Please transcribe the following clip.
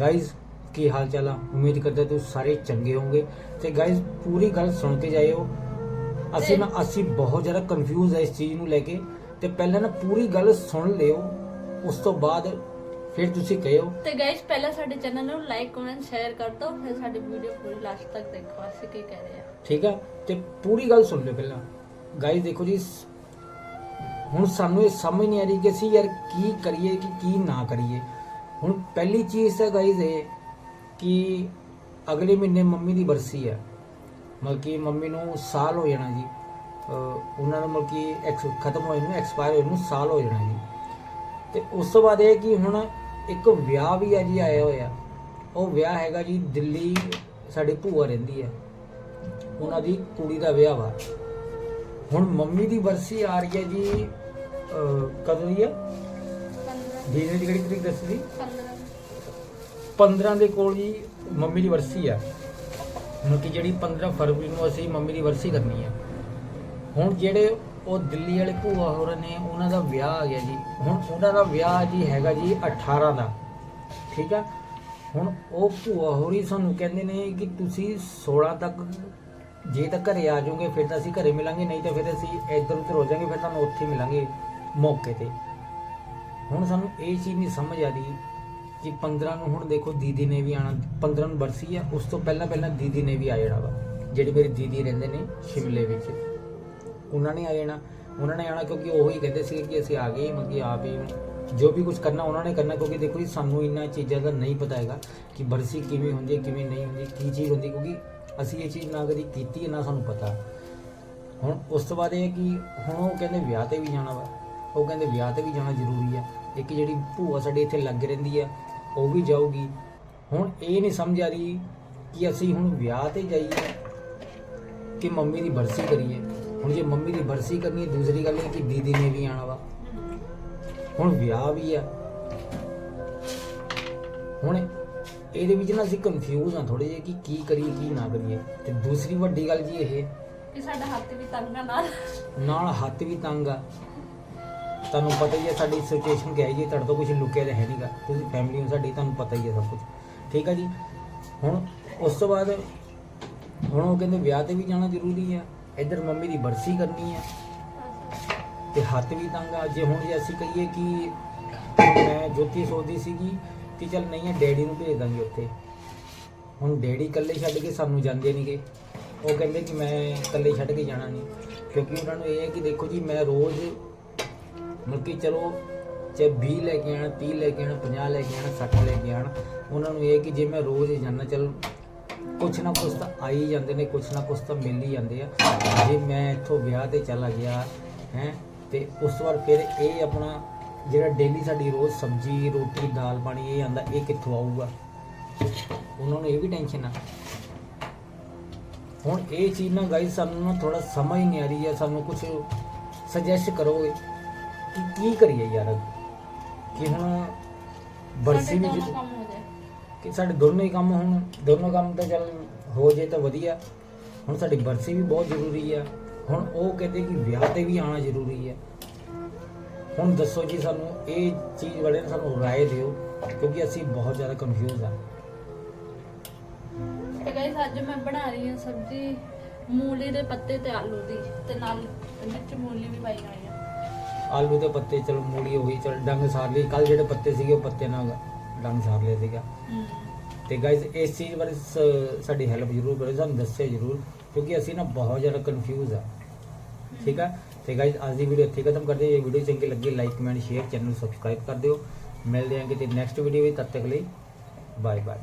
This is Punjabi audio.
ਗਾਇਜ਼ ਕੀ ਹਾਲ ਚਾਲ ਆ? ਉਮੀਦ ਕਰਦਾ ਤੁਸੀਂ ਸਾਰੇ ਚੰਗੇ ਹੋਵੋਗੇ। ਤੇ ਗਾਇਜ਼ ਪੂਰੀ ਗੱਲ ਸੁਣ ਕੇ ਜਾਇਓ। ਅਸੀਂ ਨਾ ਅਸੀਂ ਬਹੁਤ ਜ਼ਿਆਦਾ ਕਨਫਿਊਜ਼ ਹੈ ਇਸ ਚੀਜ਼ ਨੂੰ ਲੈ ਕੇ। ਤੇ ਪਹਿਲਾਂ ਨਾ ਪੂਰੀ ਗੱਲ ਸੁਣ ਲਿਓ। ਉਸ ਤੋਂ ਬਾਅਦ ਫਿਰ ਤੁਸੀਂ ਕਹਿਓ। ਤੇ ਗਾਇਸ ਪਹਿਲਾਂ ਸਾਡੇ ਚੈਨਲ ਨੂੰ ਲਾਈਕ ਕਮੈਂਟ ਸ਼ੇਅਰ ਕਰ ਦਿਓ। ਫਿਰ ਸਾਡੀ ਵੀਡੀਓ ਪੂਰੀ ਲਾਸਟ ਤੱਕ ਦੇਖੋ। ਅਸੀਂ ਕੀ ਕਹਿ ਰਹੇ ਹਾਂ ਠੀਕ ਆ? ਤੇ ਪੂਰੀ ਗੱਲ ਸੁਣ ਲਿਓ ਪਹਿਲਾਂ। ਗਾਇਜ਼ ਦੇਖੋ ਜੀ ਹੁਣ ਸਾਨੂੰ ਇਹ ਸਮਝ ਨਹੀਂ ਆ ਰਹੀ ਕਿ ਅਸੀਂ ਯਾਰ ਕੀ ਕਰੀਏ ਕਿ ਕੀ ਨਾ ਕਰੀਏ। ਹੁਣ ਪਹਿਲੀ ਚੀਜ਼ ਤਾਂ ਗਾਇਜ਼ ਇਹ ਕਿ ਅਗਲੇ ਮਹੀਨੇ ਮੰਮੀ ਦੀ ਬਰਸੀ ਆ। ਮਤਲਬ ਕਿ ਮੰਮੀ ਨੂੰ ਸਾਲ ਹੋ ਜਾਣਾ ਜੀ। ਉਹਨਾਂ ਨੂੰ ਮਤਲਬ ਕਿ ਐਕਸ ਖਤਮ ਹੋਏ ਨੂੰ ਐਕਸਪਾਇਰ ਹੋਏ ਨੂੰ ਸਾਲ ਹੋ ਜਾਣਾ ਜੀ। ਤੇ ਉਸ ਤੋਂ ਬਾਅਦ ਇਹ ਕਿ ਹੁਣ ਇੱਕ ਵਿਆਹ ਵੀ ਹੈ ਜੀ, ਆਇਆ ਹੋਇਆ। ਉਹ ਵਿਆਹ ਹੈਗਾ ਜੀ ਦਿੱਲੀ, ਸਾਡੀ ਭੂਆ ਰਹਿੰਦੀ ਹੈ ਉਹਨਾਂ ਦੀ ਕੁੜੀ ਦਾ ਵਿਆਹ ਵਾ। ਹੁਣ ਮੰਮੀ ਦੀ ਬਰਸੀ ਆ ਰਹੀ ਹੈ ਜੀ ਕਦੋਂ ਦੀ ਹੈ 15 ਦੀਦੀ ਦੀ ਕਿਹੜੀ ਤਰੀਕ ਦੱਸੀ ਸੀ? 15 15 ਦੇ ਕੋਲ ਜੀ ਮੰਮੀ ਦੀ ਵਰਸੀ ਆ। ਮਤਲਬ ਕਿ ਜਿਹੜੀ 15 ਫਰਵਰੀ ਨੂੰ ਅਸੀਂ ਮੰਮੀ ਦੀ ਵਰਸੀ ਕਰਨੀ ਆ। ਹੁਣ ਜਿਹੜੇ ਉਹ ਦਿੱਲੀ ਵਾਲੇ ਭੂਆ ਹੋਰਾਂ ਨੇ ਉਹਨਾਂ ਦਾ ਵਿਆਹ ਆ ਗਿਆ ਜੀ। ਹੁਣ ਉਹਨਾਂ ਦਾ ਵਿਆਹ ਜੀ ਹੈਗਾ ਜੀ 18 ਦਾ। ਠੀਕ ਆ? ਹੁਣ ਉਹ ਭੂਆ ਹੋਰੀ ਸਾਨੂੰ ਕਹਿੰਦੇ ਨੇ ਕਿ ਤੁਸੀਂ 16 ਤੱਕ ਜੇ ਤਾਂ ਘਰੇ ਆ ਜਾਓਗੇ ਫਿਰ ਤਾਂ ਅਸੀਂ ਘਰੇ ਮਿਲਾਂਗੇ ਨਹੀਂ ਤਾਂ ਫਿਰ ਅਸੀਂ ਇੱਧਰ ਉੱਧਰ ਹੋ ਜਾਾਂਗੇ ਫਿਰ ਤੁਹਾਨੂੰ ਉੱਥੇ ਮਿਲਾਂਗੇ ਮੌਕੇ ਤੇ। ਹੁਣ ਸਾਨੂੰ ਇਹ ਚੀਜ਼ ਨਹੀਂ ਸਮਝ ਆ ਰਹੀ ਕਿ 15 ਨੂੰ ਹੁਣ ਦੇਖੋ ਦੀਦੀ ਨੇ ਵੀ ਆਣਾ 15 ਨੂੰ ਬਰਸੀ ਆ, ਉਸ ਤੋਂ ਪਹਿਲਾਂ ਪਹਿਲਾਂ ਦੀਦੀ ਨੇ ਵੀ ਆ ਜਾਣਾ ਵਾ, ਜਿਹੜੇ ਮੇਰੀ ਦੀਦੀ ਰਹਿੰਦੇ ਨੇ ਸ਼ਿਮਲੇ ਵਿੱਚ। ਉਹਨਾਂ ਨੇ ਆ ਜਾਣਾ, ਉਹਨਾਂ ਨੇ ਆਣਾ ਕਿਉਂਕਿ ਉਹ ਹੀ ਕਹਿੰਦੇ ਸੀ ਕਿ ਅਸੀਂ ਆ ਗਏ ਮਤਲਬ ਕਿ ਆਪ ਹੀ ਜੋ ਵੀ ਕੁਝ ਕਰਨਾ ਉਹਨਾਂ ਨੇ ਕਰਨਾ, ਕਿਉਂਕਿ ਦੇਖੋ ਜੀ ਸਾਨੂੰ ਇੰਨਾ ਚੀਜ਼ਾਂ ਦਾ ਨਹੀਂ ਪਤਾ ਹੈਗਾ ਕਿ ਬਰਸੀ ਕਿਵੇਂ ਹੁੰਦੀ ਹੈ, ਕਿਵੇਂ ਨਹੀਂ ਹੁੰਦੀ, ਕੀ ਚੀਜ਼ ਹੁੰਦੀ, ਕਿਉਂਕਿ ਅਸੀਂ ਇਹ ਚੀਜ਼ ਨਾ ਕਦੀ ਕੀਤੀ ਹੈ, ਨਾ ਸਾਨੂੰ ਪਤਾ। ਹੁਣ ਉਸ ਤੋਂ ਬਾਅਦ ਇਹ ਹੈ ਕਿ ਹੁਣ ਉਹ ਕਹਿੰਦੇ ਵਿਆਹ ਤੇ ਵੀ ਜਾਣਾ ਵਾ। ਉਹ ਕਹਿੰਦੇ ਵਿਆਹ ਤੇ ਵੀ ਜਾਣਾ ਜ਼ਰੂਰੀ ਆ। ਇੱਕ ਜਿਹੜੀ ਭੂਆ ਸਾਡੇ ਇੱਥੇ ਲੱਗ ਰਹਿੰਦੀ ਆ ਉਹ ਵੀ ਜਾਊਗੀ। ਹੁਣ ਇਹ ਨਹੀਂ ਸਮਝ ਆ ਰਹੀ ਕਿ ਅਸੀਂ ਹੁਣ ਵਿਆਹ ਤੇ ਜਾਈਏ ਕਿ ਮੰਮੀ ਦੀ ਬਰਸੀ ਕਰੀਏ। ਹੁਣ ਜੇ ਮੰਮੀ ਦੀ ਬਰਸੀ ਕਰਨੀ ਹੈ ਦੂਸਰੀ ਗੱਲ ਇਹ ਕਿ ਦੀਦੀ ਨੇ ਵੀ ਆਣਾ ਵਾ। ਹੁਣ ਵਿਆਹ ਵੀ ਆ। ਹੁਣ ਇਹਦੇ ਵਿੱਚ ਨਾ ਅਸੀਂ ਕਨਫਿਊਜ਼ ਆ ਥੋੜੇ ਜਿਹੇ ਕਿ ਕੀ ਕਰੀਏ ਕੀ ਨਾ ਕਰੀਏ। ਤੇ ਦੂਸਰੀ ਵੱਡੀ ਗੱਲ ਜੀ ਇਹ। ਕਿ ਸਾਡਾ ਹੱਥ ਵੀ ਤੰਗ ਆ ਨਾਲ। ਨਾਲ ਹੱਥ ਵੀ ਤੰਗ ਆ। ਤੁਹਾਨੂੰ ਪਤਾ ਹੀ ਹੈ, ਸਾਡੀ ਸਿਚੁਏਸ਼ਨ ਕਿਹਾ ਜੀ ਤੁਹਾਡੇ ਤੋਂ ਕੁਝ ਲੁਕਿਆ ਤਾਂ ਹੈ ਨਹੀਂਗਾ ਤੁਸੀਂ ਫੈਮਿਲੀ ਹੋ, ਸਾਡੀ ਤੁਹਾਨੂੰ ਪਤਾ ਹੀ ਹੈ ਸਭ ਕੁਝ ਠੀਕ ਆ ਜੀ? ਹੁਣ ਉਸ ਤੋਂ ਬਾਅਦ ਹੁਣ ਉਹ ਕਹਿੰਦੇ ਵਿਆਹ ਤੇ ਵੀ ਜਾਣਾ ਜ਼ਰੂਰੀ ਆ, ਇੱਧਰ ਮੰਮੀ ਦੀ ਬਰਸੀ ਕਰਨੀ ਹੈ ਤੇ ਹੱਥ ਵੀ ਤੰਗ ਆ। ਜੇ ਹੁਣ ਜੇ ਅਸੀਂ ਕਹੀਏ ਕਿ ਮੈਂ ਜੋਤੀ ਸੋਚਦੀ ਸੀਗੀ ਕਿ ਚੱਲ ਨਹੀਂ ਹੈ ਡੈਡੀ ਨੂੰ ਭੇਜ ਦਾਂਗੇ ਉੱਥੇ। ਹੁਣ ਡੈਡੀ ਇਕੱਲੇ ਛੱਡ ਕੇ ਸਾਨੂੰ ਜਾਂਦੇ ਨਹੀਂਗੇ ਉਹ ਕਹਿੰਦੇ ਕਿ ਮੈਂ ਇਕੱਲੇ ਛੱਡ ਕੇ ਜਾਣਾ ਨਹੀਂ ਕਿਉਂਕਿ ਉਹਨਾਂ ਨੂੰ ਇਹ ਹੈ ਕਿ ਦੇਖੋ ਜੀ, ਮੈਂ ਰੋਜ਼ ਮਤਲਬ ਕਿ ਚਲੋ, ਚਾਹੇ 20 ਲੈ ਕੇ ਆਣਾ 30 ਲੈ ਕੇ ਆਣਾ 50 ਲੈ ਕੇ ਆਣਾ 60 ਲੈ ਕੇ ਆਣਾ, ਉਹਨਾਂ ਨੂੰ ਇਹ ਕਿ ਜੇ ਮੈਂ ਰੋਜ਼ ਹੀ ਜਾਣਾ ਚਲ ਕੁਛ ਨਾ ਕੁਛ ਤਾਂ ਆ ਹੀ ਜਾਂਦੇ ਨੇ, ਕੁਛ ਨਾ ਕੁਛ ਤਾਂ ਮਿਲ ਹੀ ਜਾਂਦੇ ਆ। ਜੇ ਮੈਂ ਇੱਥੋਂ ਵਿਆਹ ਤੇ ਚਲਾ ਗਿਆ, ਹੈ, ਤੇ ਉਸ ਵਾਰ ਫਿਰ ਇਹ ਆਪਣਾ ਜਿਹੜਾ ਡੇਲੀ ਸਾਡੀ ਰੋਜ਼ ਸਬਜ਼ੀ, ਰੋਟੀ, ਦਾਲ ਪਾਣੀ ਇਹ ਆਂਦਾ, ਇਹ ਕਿੱਥੋਂ ਆਊਗਾ? ਉਹਨਾਂ ਨੂੰ ਇਹ ਵੀ ਟੈਨਸ਼ਨ ਆ। ਹੁਣ ਇਹ ਚੀਜ਼ ਨਾ ਗਾਈ ਸਾਨੂੰ ਨਾ ਥੋੜਾ ਸਮਝ ਨਹੀਂ ਆ ਰਹੀ ਹੈ ਸਾਨੂੰ ਕੁਝ ਸੁਜੈਸਟ ਕਰੋਗੇ। ਕਿ ਕੀ ਕਰੀਏ ਯਾਰ? ਕਿ ਹੁਣ ਬਰਸੀ ਵੀ ਜਿ- ਕੰਮ ਹੋ ਜਾਏ। ਕਿ ਸਾਡੇ ਦੋਨੋਂ ਹੀ ਕੰਮ ਹੁਣ ਦੋਨੋਂ ਕੰਮ ਤਾਂ ਚੱਲ ਹੋ ਜੇ ਤਾਂ ਵਧੀਆ। ਹੁਣ ਸਾਡੀ ਬਰਸੀ ਵੀ ਬਹੁਤ ਜ਼ਰੂਰੀ ਆ। ਹੁਣ ਉਹ ਕਹਿੰਦੇ ਕਿ ਵਿਆਹ ਤੇ ਵੀ ਆਉਣਾ ਜ਼ਰੂਰੀ ਹੈ ਹੁਣ ਦੱਸੋ ਜੀ ਸਾਨੂੰ ਇਹ ਚੀਜ਼ ਬਾਰੇ ਨਾ ਸਾਨੂੰ ਰਾਏ ਦਿਓ ਕਿਉਂਕਿ ਅਸੀਂ ਬਹੁਤ ਜ਼ਿਆਦਾ ਕਨਫਿਊਜ਼ ਆ। ਤੇ ਗਾਇਸ ਅੱਜ ਮੈਂ ਬਣਾ ਰਹੀ ਹਾਂ ਸਬਜ਼ੀ ਮੂਲੀ ਦੇ ਪੱਤੇ ਤੇ ਆਲੂ ਦੀ ਤੇ ਨਾਲ ਵਿੱਚ ਮੂਲੀ ਵੀ ਪਾਈ ਹੋਈ ਆ। ਆਲੂ ਦੇ ਪੱਤੇ ਚਲੋ ਮੂਲੀ ਹੋ ਗਈ ਚਲ ਡੰਗ ਸਾਰ ਲਈ। ਕੱਲ ਜਿਹੜੇ ਪੱਤੇ ਸੀਗੇ ਉਹ ਪੱਤੇ ਨਾਲ ਡੰਗ ਸਾਰ ਲਿਆ ਸੀਗਾ। ਤੇ ਗਾਇਜ਼ ਇਸ ਚੀਜ਼ ਬਾਰੇ ਸ- ਸਾਡੀ ਹੈਲਪ ਜ਼ਰੂਰ ਕਰੋ ਸਾਨੂੰ ਦੱਸਿਓ ਜ਼ਰੂਰ ਕਿਉਂਕਿ ਅਸੀਂ ਨਾ ਬਹੁਤ ਜ਼ਿਆਦਾ ਕਨਫਿਊਜ਼ ਆ। ਠੀਕ ਆ? ਤੇ ਗਾਇਜ਼ ਅੱਜ ਦੀ ਵੀਡੀਓ ਇੱਥੇ ਖਤਮ ਕਰਦੇ ਹਾਂ। ਇਹ ਵੀਡੀਓ ਚੰਗੀ ਲੱਗੀ like comment share channel subscribe ਕਰ ਦਿਓ। ਮਿਲਦੇ ਹਾਂ ਕਿਤੇ ਨੈਕਸਟ ਵੀਡੀਓ ਵਿੱਚ ਤਦ ਤੱਕ ਲਈ ਬਾਏ ਬਾਏ